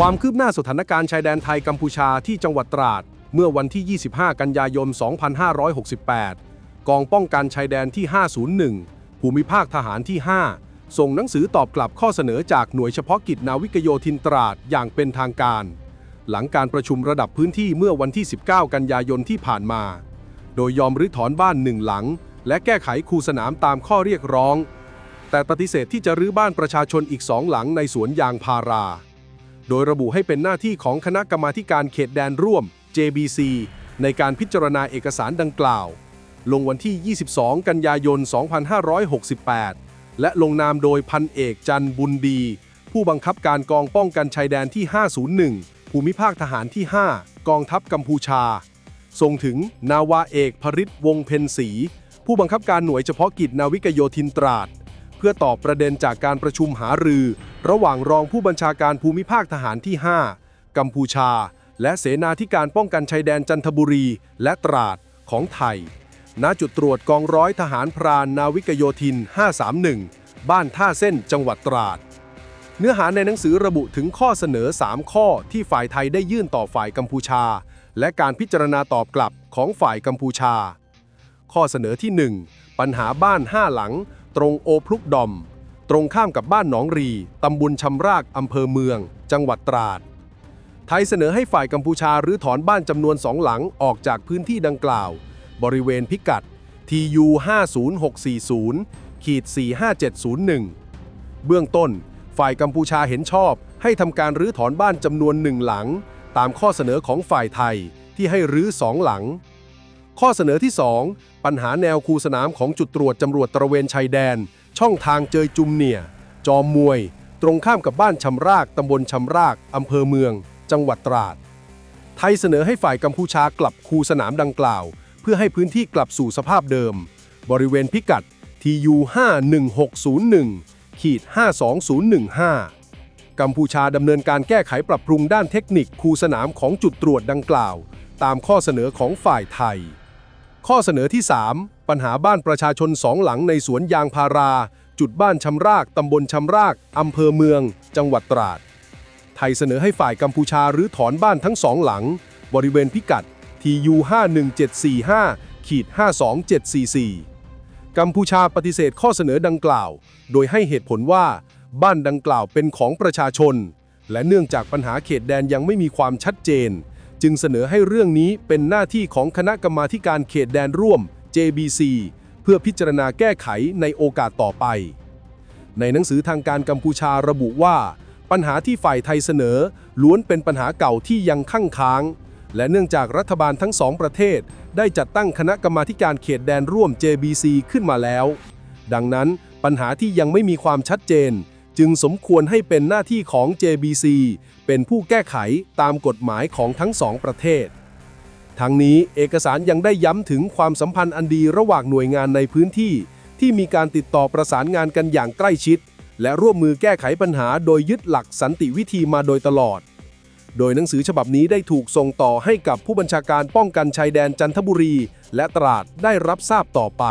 ความคืบหน้าสถานการณ์ชายแดนไทยกัมพูชาที่จังหวัดตราด เมื่อวันที่ 25 กันยายน 2568 กองป้องกันชายแดนที่ 501 ภูมิภาคทหารที่ 5 ส่งหนังสือตอบกลับข้อเสนอจากหน่วยเฉพาะกิจนาวิกโยธินตราดอย่างเป็นทางการ หลังการประชุมระดับพื้นที่เมื่อวันที่ 19 กันยายนที่ผ่านมา โดยยอมรื้อถอนบ้านหนึ่งหลัง และแก้ไขคูสนามตามข้อเรียกร้อง แต่ปฏิเสธที่จะรื้อบ้านประชาชนอีกสองหลังในสวนยางพารา โดยระบุให้เป็นหน้าที่ของคณะกรรมาการเขตแดนร่วม JBC ในการพิจารณาเอกสารดังกล่าว ลงวันที่ 22 กันยายน 2568 และลงนามโดยพันเอกจันบุญดี ผู้บังคับการกองป้องกันชายแดนที่ 501 ภูมิภาคทหารที่ 5 กองทัพกัมพูชา ส่งถึงนาวาเอกพริศวงเพนศรีผู้บังคับการหน่วยเฉพาะกิจนาวิกโยธินตราด เพื่อตอบประเด็นจากการประชุมหารือ ระหว่างรองผู้บัญชาการภูมิภาคทหารที่ 5 กัมพูชา และเสนาธิการป้องกันชายแดนจันทบุรีและตราดของไทย ณ จุดตรวจกองร้อยทหารพรานนาวิกโยธิน 531 บ้านท่าเส้นจังหวัดตราด เนื้อหาในหนังสือระบุถึงข้อเสนอ 3 ข้อที่ฝ่ายไทยได้ยื่นต่อฝ่ายกัมพูชา และการพิจารณาตอบกลับของฝ่ายกัมพูชา ข้อเสนอที่ 1 ปัญหาบ้าน 5 หลัง ตรงโอพลุกดอม ตรงข้ามกับบ้านหนองรี ตำบลชำราก อำเภอเมือง จังหวัดตราด ไทยเสนอให้ฝ่ายกัมพูชารื้อถอนบ้านจำนวนสองหลังออกจากพื้นที่ดังกล่าว บริเวณพิกัด TU 50640ขีด45701 เบื้องต้น ฝ่ายกัมพูชาเห็นชอบ ให้ทำการรื้อถอนบ้านจำนวนหนึ่งหลัง ตามข้อเสนอของฝ่ายไทยที่ให้รื้อสองหลัง ข้อเสนอที่ 2 ปัญหาแนวคูสนามของจุดตรวจตำรวจตระเวนชายแดน ช่องทางเจยจุมเนีย จอมมวย ตรงข้ามกับบ้านชำรากตำบลชำรากอำเภอเมือง จังหวัดตราด ไทยเสนอให้ฝ่ายกัมพูชากลับคูสนามดังกล่าว เพื่อให้พื้นที่กลับสู่สภาพเดิม บริเวณพิกัด TU 51601ขีด52015 กัมพูชาดำเนินการแก้ไขปรับปรุงด้านเทคนิคคูสนามของจุดตรวจดังกล่าว ตามข้อเสนอของฝ่ายไทย ข้อเสนอที่ 3 ปัญหาบ้านประชาชนสองหลังในสวนยางพารา จุดบ้านชำราก ตำบลชำราก อำเภอเมือง จังหวัดตราด ไทยเสนอให้ฝ่ายกัมพูชารื้อถอนบ้านทั้งสองหลัง บริเวณพิกัด TU 51745ขีด52744 กัมพูชาปฏิเสธข้อเสนอดังกล่าว โดยให้เหตุผลว่า บ้านดังกล่าวเป็นของประชาชน และเนื่องจากปัญหาเขตแดนยังไม่มีความชัดเจน จึงเสนอให้เรื่องนี้เป็นหน้าที่ของคณะกรรมาการเขตแดนร่วม JBC เพื่อพิจารณาแก้ไขในโอกาสต่อไป ในหนังสือทางการกัมพูชาระบุว่า ปัญหาที่ฝ่ายไทยเสนอ ล้วนเป็นปัญหาเก่าที่ยังคั่งค้าง และเนื่องจากรัฐบาลทั้งสองประเทศ ได้จัดตั้งคณะกรรมาการเขตแดนร่วม JBC ขึ้นมาแล้ว ดังนั้นปัญหาที่ยังไม่มีความชัดเจน จึงสมควรให้เป็นหน้าที่ของ JBC เป็นผู้แก้ไขตามกฎหมายของทั้งสองประเทศ ทั้งนี้เอกสารยังได้ย้ำถึงความสัมพันธ์อันดีระหว่างหน่วยงานในพื้นที่ ที่มีการติดต่อประสานงานกันอย่างใกล้ชิด และร่วมมือแก้ไขปัญหาโดยยึดหลักสันติวิธีมาโดยตลอด โดยหนังสือฉบับนี้ได้ถูกส่งต่อให้กับผู้บัญชาการป้องกันชายแดนจันทบุรี และตราดได้รับทราบต่อไป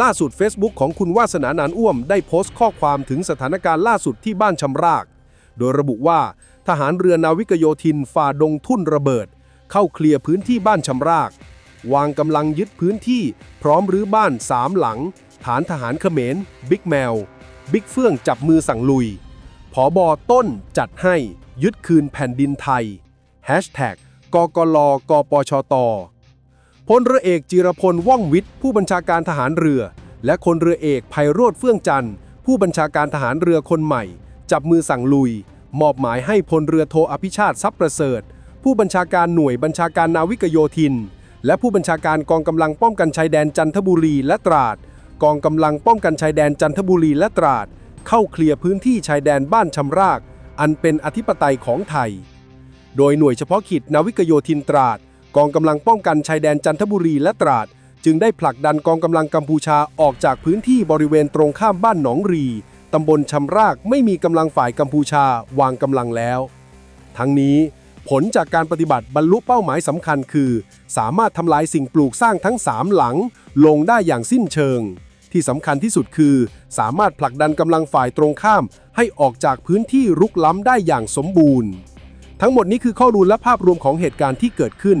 ล่าสุด Facebook ของคุณวาสนานานอ้วม ได้โพสต์ข้อความถึงสถานการณ์ล่าสุดที่บ้านชำราก โดยระบุว่า ทหารเรือนาวิกโยธินฝ่าดงทุ่นระเบิด เข้าเคลียร์พื้นที่บ้านชำราก วางกำลังยึดพื้นที่ พร้อมรื้อบ้านสามหลัง ฐานทหารเขมรบิ๊กแมวบิ๊กเฟื่องจับมือสั่งลุยผอบอต้นจัดให้ยึดคืนแผ่นดินไทย Hashtag กกลกปชต พลเรือเอกจิรพลว่องวิทย์ผู้บัญชาการทหารเรือ และคนเรือเอกไพโรธเฟื่องจันทร์ ผู้บัญชาการทหารเรือคนใหม่ จับมือสั่งลุย มอบหมายให้พลเรือโทอภิชาติทรัพย์ประเสริฐ ผู้บัญชาการหน่วยบัญชาการนาวิกโยธิน และผู้บัญชาการกองกำลังป้องกันชายแดนจันทบุรีและตราด กองกำลังป้องกันชายแดนจันทบุรีและตราด เข้าเคลียร์พื้นที่ชายแดนบ้านชำราก อันเป็นอธิปไตยของไทย โดยหน่วยเฉพาะกิจนาวิกโยธินตราด กองกำลังป้องกันชายแดนจันทบุรีและตราด จึงได้ผลักดันกองกำลังกัมพูชาออกจากพื้นที่บริเวณตรงข้ามบ้านหนองรีตำบลชำรากไม่มีกำลังฝ่ายกัมพูชาวางกำลังแล้ว ทั้งนี้ผลจากการปฏิบัติบรรลุเป้าหมายสำคัญคือ สามารถทำลายสิ่งปลูกสร้างทั้ง 3 หลัง ลงได้อย่างสิ้นเชิง ที่สำคัญที่สุดคือ สามารถผลักดันกำลังฝ่ายตรงข้าม ให้ออกจากพื้นที่รุกล้ำได้อย่างสมบูรณ์ ทั้งหมดนี้คือข้อมูลและภาพรวมของเหตุการณ์ที่เกิดขึ้น